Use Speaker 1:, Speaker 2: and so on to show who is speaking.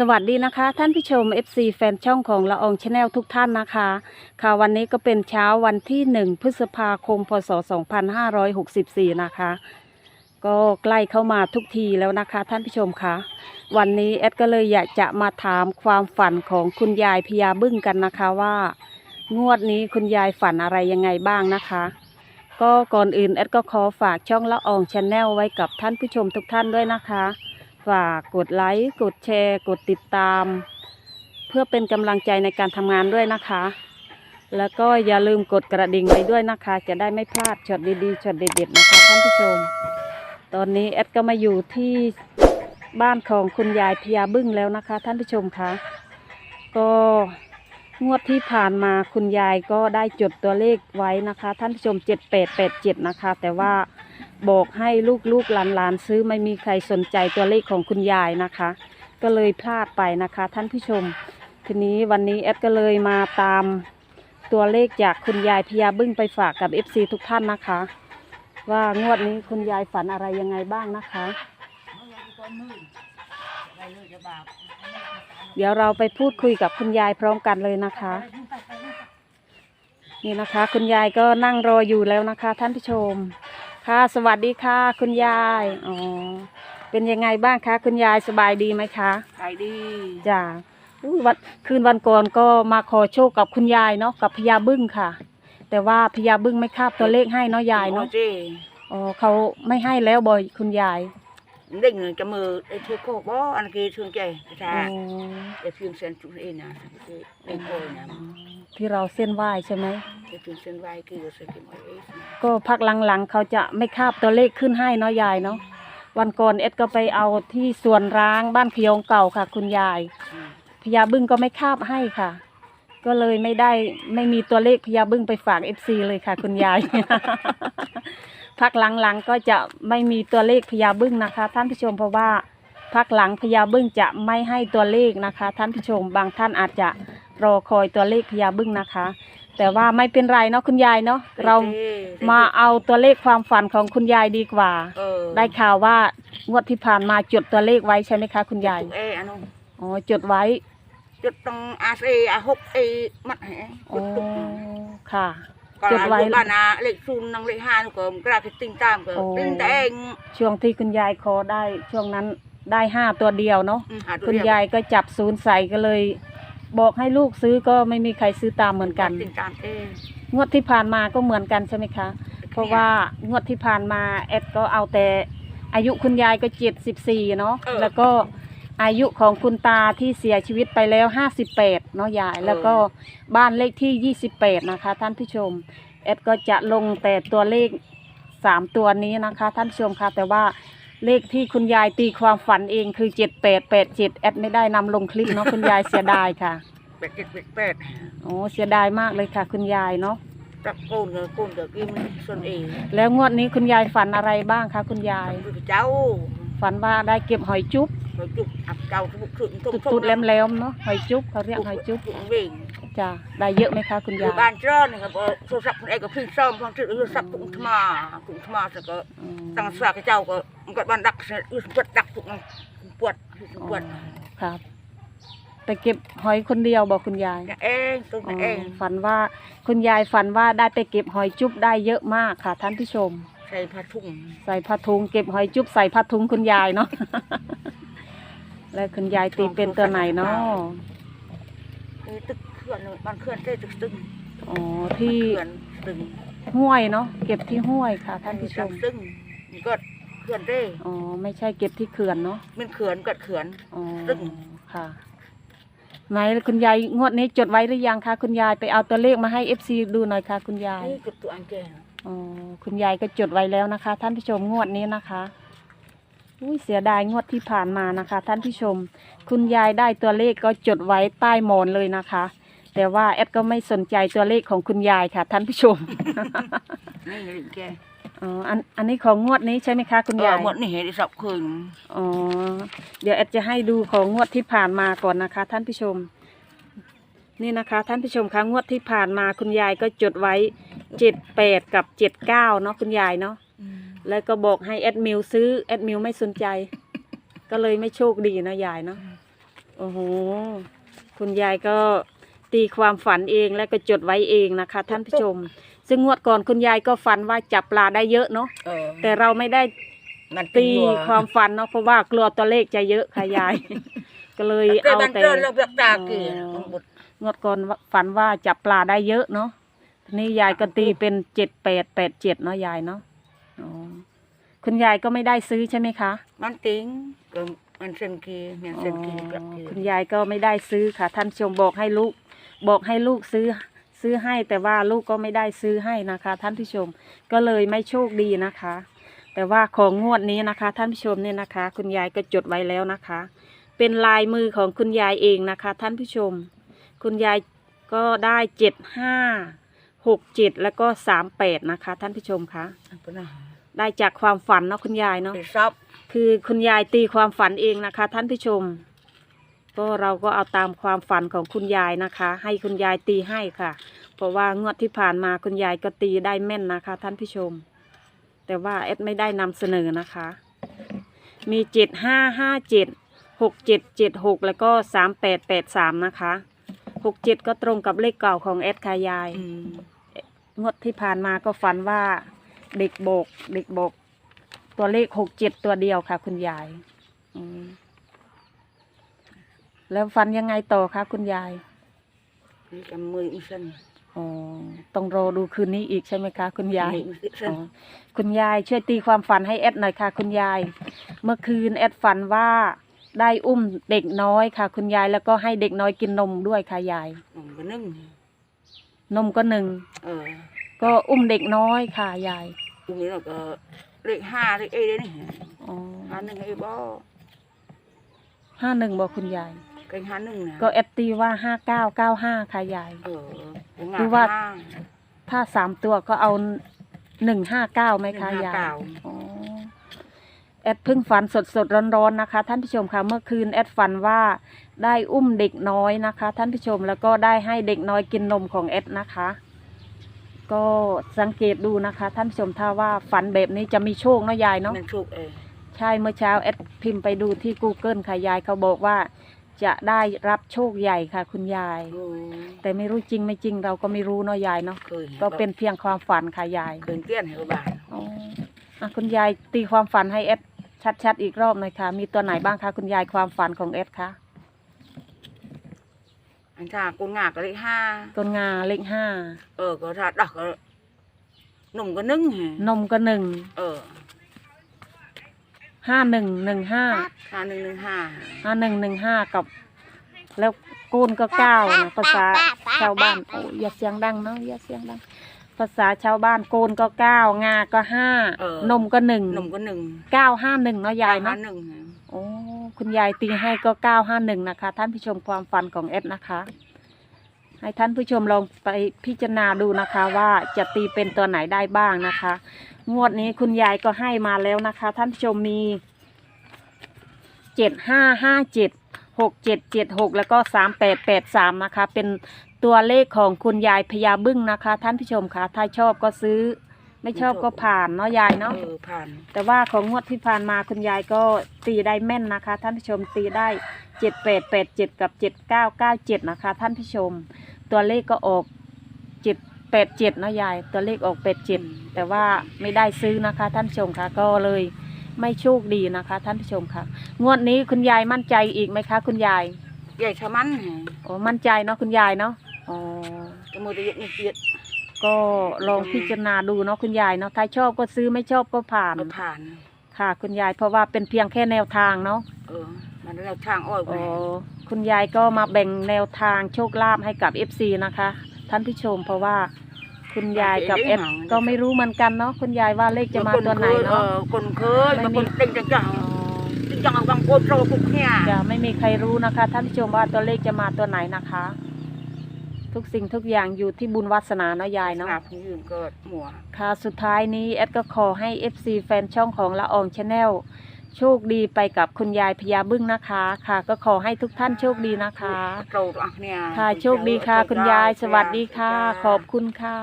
Speaker 1: สวัสดีนะคะ ท่านผู้ชม FC แฟนช่องของละอองชาแนลทุกท่านนะคะ ค่ะวันนี้ก็เป็นเช้าวันที่ 1 พฤษภาคม พศ 2564 นะคะ ก็ใกล้เข้ามาทุกทีแล้วนะคะ ท่านผู้ชมคะวันนี้แอดก็เลยอยากจะมาถามความฝันของคุณยายพญาบึ้งกันนะคะว่า งวดนี้คุณยายฝันอะไรยังไงบ้างนะคะ ก็ก่อนอื่นแอดก็ขอฝากช่องละอองชาแนลไว้กับท่านผู้ชมทุกท่านด้วยนะคะ ฝากกดไลค์กดแชร์ กดติดตาม เพื่อเป็นกำลังใจในการทำงานด้วยนะคะ แล้วก็อย่าลืมกดกระดิ่งไว้ด้วยนะคะ จะได้ไม่พลาดช็อตดีๆช็อตเด็ดๆนะคะท่านผู้ชม ตอนนี้แอดก็มาอยู่ที่บ้านของคุณยายพยาบึ้งแล้วนะคะ ท่านผู้ชมคะก็งวดที่ผ่านมาคุณยายก็ได้จดตัวเลขไว้นะคะ ท่านผู้ชม 7887 นะคะ แต่ว่า บอกให้ลูกๆหลานๆซื้อไม่มีใครสนใจตัวเลขของคุณยายนะคะ ก็เลยพลาดไปนะคะ ท่านผู้ชม ทีนี้วันนี้แอดก็เลยมาตามตัวเลขจากคุณยายพยาบึ้งไปฝากกับ FC ทุกท่านนะคะ ว่างวดนี้คุณยายฝันอะไรยังไงบ้างนะคะ เดี๋ยวเราไปพูดคุยกับคุณยายพร้อมกันเลยนะคะ นี่นะคะ คุณยายก็นั่งรออยู่แล้วนะคะ ท่านผู้ชม ค่ะ สวัสดีค่ะ คุณยายอ๋อเป็นยังไงบ้างคะคุณยายสบายดีไหมคะ
Speaker 2: ขายดี
Speaker 1: จ้าอุ๊ยวันคืนวันก่อนก็มาขอโชคกับคุณยายเนาะกับพญาบึ้งค่ะ แต่ว่าพญาบึ้งไม่คาบตัวเลขให้เนาะยายเนาะ
Speaker 2: เจ้
Speaker 1: อ๋อเขาไม่ให้แล้วบ่อยคุณยาย
Speaker 2: เด้งจะมือไอ้ชื่อโคกบ่อันกี้ชื่อใจใช่
Speaker 1: อ๋อ
Speaker 2: ไอ้เพียงเส้นจุดเองนะไอ้โคยนะ
Speaker 1: ที่เราเส้นไหว้ใช่ไหม
Speaker 2: ไอ้เพียงเส้นไว้คือเส้นกินไว้เอง
Speaker 1: ก็พักหลังๆเขาจะไม่คาบตัวเลขขึ้นให้เนาะยายเนาะวันก่อนเอ็ดก็ไปเอาที่สวนร้างบ้านขยงเก่าค่ะ คุณยายพญาบึ้งก็ไม่คาบให้ค่ะ ก็เลยไม่ได้ไม่มีตัวเลขพญาบึ้งไปฝากเอฟซีเลยค่ะ คุณยาย พักหลังๆก็จะไม่มีตัวเลขพญาบึ้งนะคะ ท่านผู้ชมเพราะว่าพักหลังพญาบึ้งจะไม่ให้ตัวเลขนะคะ ท่านผู้ชมบางท่านอาจจะรอคอยตัวเลขพญาบึ้งนะคะ แต่ว่าไม่เป็นไรเนาะคุณยายเนาะเรามาเอาตัวเลขความฝันของคุณยายดีกว่า
Speaker 2: เออ
Speaker 1: ได้ข่าวว่างวดที่ผ่านมาจดตัวเลขไว้ใช่ไหมคะคุณยาย
Speaker 2: เอ้อันนู้น
Speaker 1: อ๋อจดไว้
Speaker 2: จุดตรงอาเซอาหกเอมัดแห
Speaker 1: อ๋อ
Speaker 2: จุด
Speaker 1: ค่ะ
Speaker 2: ก็
Speaker 1: จดไว้
Speaker 2: บ้านนาเลขศูนย์นังเลขห้านุก็กระติติ้งตามก็
Speaker 1: โอ้
Speaker 2: ติ้งแต่เอง
Speaker 1: ช่วงที่คุณยายขอได้ช่วงนั้นได้ห้าตัวเดียวเนาะ
Speaker 2: หาตัว
Speaker 1: คุณ
Speaker 2: เดีวยา
Speaker 1: ยก็จับศูนย์ใส่ก็เลย บอกให้ลูกซื้อก็ไม่มีใครซื้อตามเหมือนกัน
Speaker 2: ติ้งตามเอง
Speaker 1: งวดที่ผ่านมาก็เหมือนกันใช่ไหมคะ เพราะว่างวดที่ผ่านมาแอดก็เอาแต่อายุคุณยายก็เจ็ดสิบสี่เนาะแล้วก็ อายุของคุณตาที่เสียชีวิตไปแล้วห้าสิบแปดเนาะยาย แล้วก็บ้านเลขที่ยี่สิบแปดนะคะ ท่านผู้ชม แอดก็จะลงแต่ตัวเลขสามตัวนี้นะคะ ท่านผู้ชมคะแต่ว่าเลขที่คุณยายตีความฝันเองคือเจ็ดแปดแปดเจ็ดแอดไม่ได้นำลงคลิปเนาะคุณยายเสียดายค่ะ
Speaker 2: แปดเจ็ดแปดแปด
Speaker 1: โอ้เสียดายมากเลยค่ะ คุณยายเนาะ
Speaker 2: ตักโกนก็โกนก็กินส่วนเอง
Speaker 1: แล้วงวดนี้คุณยายฝันอะไรบ้างคะคุณยาย
Speaker 2: คือเจ้า
Speaker 1: ฝันว่าได้เก็บหอยจุ๊บ
Speaker 2: เราจุกอับเจ้าทุกทุกทุก
Speaker 1: ตุดๆแหลมๆเนาะหอยจุ๊บเขาเรียกหอยจุ๊บ
Speaker 2: วิ่ง
Speaker 1: จ้ะได้เยอะไหมคะคุณ
Speaker 2: ยยู่
Speaker 1: ย
Speaker 2: บ้านเจ้าเนี่ยครับโทรศัพท์คนเองก็พี่ซ่อมฟังที่โทรศัพท์ตุ้งทมาตุ้งทมาสักก็ตั้งสากเจ้าก็มันก็บ้านดักอือปวดดักตุ้งปวดปวด
Speaker 1: ครับไปเก็บหอยคนเดียวบอกคุณยาย
Speaker 2: เองตุ้ง
Speaker 1: อ๋อ
Speaker 2: เอง
Speaker 1: ฝันว่าคุณยายฝันว่าได้ไปเก็บหอยจุ๊บได้เยอะมากค่ะท่านผู้ชม
Speaker 2: ใส่ผ้าถุง
Speaker 1: ใส่ผ้าถุงเก็บหอยจุ๊บใส่ผ้าถุงคุณยายเนาะ แล้วคุณยายตีเป็นตัวไหนเนาะ
Speaker 2: ตึกเขื่อนบ้านเขื่อนได้ตึกตึง
Speaker 1: อ๋อที่
Speaker 2: เขื่อนตึง
Speaker 1: ห้วยเนาะเก็บที่ห้วยค่ะท่านผู้ชม
Speaker 2: ตึงก็เขื่อนได้
Speaker 1: อ๋อไม่ใช่เก็บที่เขื่อนเนาะ
Speaker 2: มันเขื่อนก็เขื่อน
Speaker 1: อ๋อ
Speaker 2: ตึ้ง
Speaker 1: ค่ะไหนคุณยายงวดนี้จดไว้หรือยังคะคุณยายไปเอาตัวเลขมาให้เอฟซีดูหน่อยค่ะ คุณยาย
Speaker 2: นี่กับตัวอันแก่
Speaker 1: อ๋อคุณยายก็จดไว้แล้วนะคะ ท่านผู้ชมงวดนี้นะคะ อุ้ยเสียดายงวดที่ผ่านมานะคะ ท่านผู้ชม คุณยายได้ตัวเลขก็จดไว้ใต้หมอนเลยนะคะ แต่ว่าแอดก็ไม่สนใจตัวเลขของคุณยายค่ะ ท่านผู้ชม
Speaker 2: นี่เห็นแก่
Speaker 1: อ๋ออันอันนี้ของงวดนี้ใช่ไหมคะคุณาย
Speaker 2: เออยหมดนี่เห็นสับคืน
Speaker 1: อ๋อเดี๋ยวแอดจะให้ดูของงวดที่ผ่านมาก่อนนะคะ ท่านผู้ชม นี่นะคะ ท่านผู้ชมคะงวดที่ผ่านมาคุณยายก็จดไว้เจ็ดแปดกับเจ็ดเก้าเนาะคุณยายเนาะ แล้วก็บอกให้แอดมิวซื้อแอดมิวไม่สนใจ ก็เลยไม่โชคดีนะยายเนาะโอ้โห คุณยายก็ตีความฝันเองและก็จดไว้เองนะคะ ท่านผู้ชม ซึ่งงวดก่อนคุณยายก็ฝันว่าจับปลาได้เยอะเนาะ
Speaker 2: เออ
Speaker 1: แต่เราไม่ได้
Speaker 2: มัน
Speaker 1: ตีความฝันเนาะเพราะว่ากลัวตัวเลขจะเยอะค่ะยาย ก็เลย
Speaker 2: เอา
Speaker 1: เอา
Speaker 2: แต่
Speaker 1: แต่
Speaker 2: เราเบียกตาเกี่ย
Speaker 1: อ๋องวดก่อนฝันว่าจับปลาได้เยอะเนาะทีนี้ยายก็ตีเป็นเจ็ดแปดแปดเจ็ดเนาะยายเนาะ อ๋อคุณยายก็ไม่ได้ซื้อใช่ไหมคะ
Speaker 2: มันติ้งก็มันเซนกีเนี่ยเซนกีเบียก
Speaker 1: อ๋อ
Speaker 2: กี
Speaker 1: คุณยายก็ไม่ได้ซื้อค่ะ ท่านผู้ชมบอกให้ลูก บอกให้ลูกซื้อซื้อให้แต่ว่าลูกก็ไม่ได้ซื้อให้นะคะ ท่านผู้ชมก็เลยไม่โชคดีนะคะ แต่ว่าของงวดนี้นะคะ ท่านผู้ชมเนี่ยนะคะ คุณยายก็จดไว้แล้วนะคะ เป็นลายมือของคุณยายเองนะคะ ท่านผู้ชม คุณยายก็ได้เจ็ดห้าหกเจ็ดแล้วก็สามแปดนะคะ ท่านผู้ชมคะ
Speaker 2: ปะนะ
Speaker 1: ได้จากความฝันเนาะคุณยายเนาะ
Speaker 2: ไปซอบ
Speaker 1: คือคุณยายตีความฝันเองนะคะ ท่านผู้ชม ก็เราก็เอาตามความฝันของคุณยายนะคะ ให้คุณยายตีให้ค่ะ เพราะว่างวดที่ผ่านมาคุณยายก็ตีได้แม่นนะคะ ท่านผู้ชม แต่ว่าเอดไม่ได้นำเสนอนะคะ มีเจ็ดห้าห้าเจ็ดหกเจ็ดเจ็ดหกแล้วก็สามแปดแปดสามนะคะหกเจ็ดก็ตรงกับเลขเก่าของเอดค่ะยาย
Speaker 2: อืม
Speaker 1: งวดที่ผ่านมาก็ฝันว่า เด็กโบกเด็กโบกตัวเลขหกเจ็ดตัวเดียวค่ะ คุณยายอืมแล้วฝันยังไงต่อคะคุณยาย
Speaker 2: นี่กำมืออีสัน
Speaker 1: อ๋อต้องรอดูคืนนี้อีกใช่ไหมคะ คุณยาย
Speaker 2: มืออีสั
Speaker 1: อ๋อนคุณยายช่วยตีความฝันให้เอดหน่อยค่ะ คุณยาย เมื่อคืนเอดฝันว่าได้อุ้มเด็กน้อยค่ะ คุณยายแล้วก็ให้เด็กน้อยกินนมด้วยค่ะยาย
Speaker 2: อืมก็นึ่ง
Speaker 1: นมก็หนึ่ง
Speaker 2: เออ
Speaker 1: ก็อุ้มเด็กน้อยค่ะยาย
Speaker 2: ตรงนี้เราก็เลขห้าเลขเอเด้นี่
Speaker 1: อ๋อ
Speaker 2: ห้าหนึ่งเอบ่
Speaker 1: ห้าหนึ่งบอกคุณยาย
Speaker 2: เกันห้าหนึ่งนะ
Speaker 1: ก็เอดตีว่าห้าเก้าเก้าห้าค่ะยาย
Speaker 2: เออ
Speaker 1: หรือว่าถ้าสามตัวก็เอาหนึ่งห้าเก้าไหมคะยาย
Speaker 2: เก้า
Speaker 1: อ๋อแอดเพิ่งฝันสดสดร้อนร้อนๆนะคะ ท่านผู้ชมคะเมื่อคืนแอดฝันว่าได้อุ้มเด็กน้อยนะคะ ท่านผู้ชมแล้วก็ได้ให้เด็กน้อยกินนมของแอดนะคะ ก็สังเกตดูนะคะ ท่านผู้ชมถ้าว่าฝันแบบนี้จะมีโชคเนาะยายเนาะ
Speaker 2: มันถูกเออ
Speaker 1: ใช่เมื่อเช้าแอดพิมพ์ไปดูที่ Google ค่ะยายเขาบอกว่า จะได้รับโชคใหญ่ค่ะ คุณยาย
Speaker 2: โอ้
Speaker 1: แต่ไม่รู้จริงไม่จริงเราก็ไม่รู้เนาะยายเนาะ
Speaker 2: เคย
Speaker 1: ก็เป็นเพียงความฝันค่ะยาย
Speaker 2: เคยเตี้ยนให้บ้าน
Speaker 1: อ๋ออะคุณยายตีความฝันให้เอสชัดๆอีกรอบหน่อยค่ะ มีตัวไหนบ้างคะคุณยายความฝันของเอสคะ
Speaker 2: อันถ้ากูงากก็เลขห้า
Speaker 1: ต้นงาเลขห้า
Speaker 2: เออ ก็ถ้าดักก็หนุ่มก็นึ่งฮะ
Speaker 1: นมก็หนึ่ง
Speaker 2: เออ
Speaker 1: ห้าหนึ่งหนึ่งห้า
Speaker 2: ห้าหนึ่งหนึ่งห้า
Speaker 1: ห้าหนึ่งหนึ่งห้ากับ แล้วกูนก็เก้านะภาษาชาวบ้านโอ้ยอย่าเสียงดังเนาะอย่าเสียงดัง ภาษาชาวบ้านโกนก็เก้างาก็ห้านมก็หนึ่ง
Speaker 2: หนุ่มก็หนึ่ง
Speaker 1: เก้าห้าหนึ่งเนาะยายเนาะ
Speaker 2: ห้หนึ่งฮะ
Speaker 1: โอ้ คุณยายตีให้ก็เก้าห้าหนึ่งนะคะ ท่านผู้ชมความฝันของเอสนะคะ ให้ท่านผู้ชมลองไปพิจารณาดูนะคะว่าจะตีเป็นตัวไหนได้บ้างนะคะ งวดนี้คุณยายก็ให้มาแล้วนะคะ ท่านผู้ชมมีเจ็ดห้าห้าเจ็ดหกเจ็ดเจ็ดหกแล้วก็สามแปดแปดสามนะคะ เป็นตัวเลขของคุณยายพญาบึ้งนะคะ ท่านผู้ชมคะถ้าชอบก็ซื้อ ไม่ชอบก็ผ่านเนาะยายเนาะ
Speaker 2: เออผ่าน
Speaker 1: แต่ว่าของงวดที่ผ่านมาคุณยายก็ตีได้แม่นนะคะ ท่านผู้ชมตีได้เจ็ดแปดแปดเจ็ดกับเจ็ดเก้าเก้าเจ็ดนะคะ ท่านผู้ชม ตัวเลขก็ออกเจ็ดแปดเจ็ดนะยาย ตัวเลขออกแปดเจ็ดแต่ว่าไม่ได้ซื้อนะคะ ท่านผู้ชมคะก็เลยไม่โชคดีนะคะ ท่านผู้ชมค่ะ งวดนี้คุณยายมั่นใจอีกไหมคะ คุณยาย
Speaker 2: ใหญ่ชะมันฮะ
Speaker 1: อ๋อมั่นใจเนาะคุณยายเนาะอ๋อ
Speaker 2: ก็มือตะเย็ดนี่เตียด
Speaker 1: ก็ลองพิจารณาดูเนาะคุณยายเนาะถ้าชอบก็ซื้อไม่ชอบก็ผ่าน
Speaker 2: ก็ผ่าน
Speaker 1: ค่ะ คุณยายเพราะว่าเป็นเพียงแค่แนวทางเนาะ
Speaker 2: เออ มันแนวทางอ้อยไป
Speaker 1: อ๋อคุณยายก็มาแบ่งแนวทางโชคลาภให้กับ FC นะคะ ท่านผู้ชมเพราะว่าคุณยายกับเอฟก็ไม่รู้เหมือนกันเนาะคุณยายว่าเลขจะมาตัวไหน
Speaker 2: เอ
Speaker 1: เนาะ
Speaker 2: อคนเคยบางคนเต็งจังจังจังบางคนโตกุกเนี่ย
Speaker 1: จะไม่มีใครรู้นะคะ ท่านผู้ชมว่าตัวเลขจะมาตัวไหนนะคะ ทุกสิ่งทุกอย่างอยู่ที่บุญวาสนาเนาะยายเนาะ
Speaker 2: หนาพี่ยืนเกิดหมัว
Speaker 1: ค่ะสุดท้ายนี้แอดก็ขอให้ FC แฟนช่องของละอองชาแนลโชคดีไปกับคุณยายพญาบึ้งนะคะ ค่ะ ก็ขอให้ทุกท่านโชคดีนะคะ
Speaker 2: โตตัวเนี่ย
Speaker 1: ค่ะโชคดีค่ะ คุณยายสวัสดีค่ะ ขอบคุณค่ะ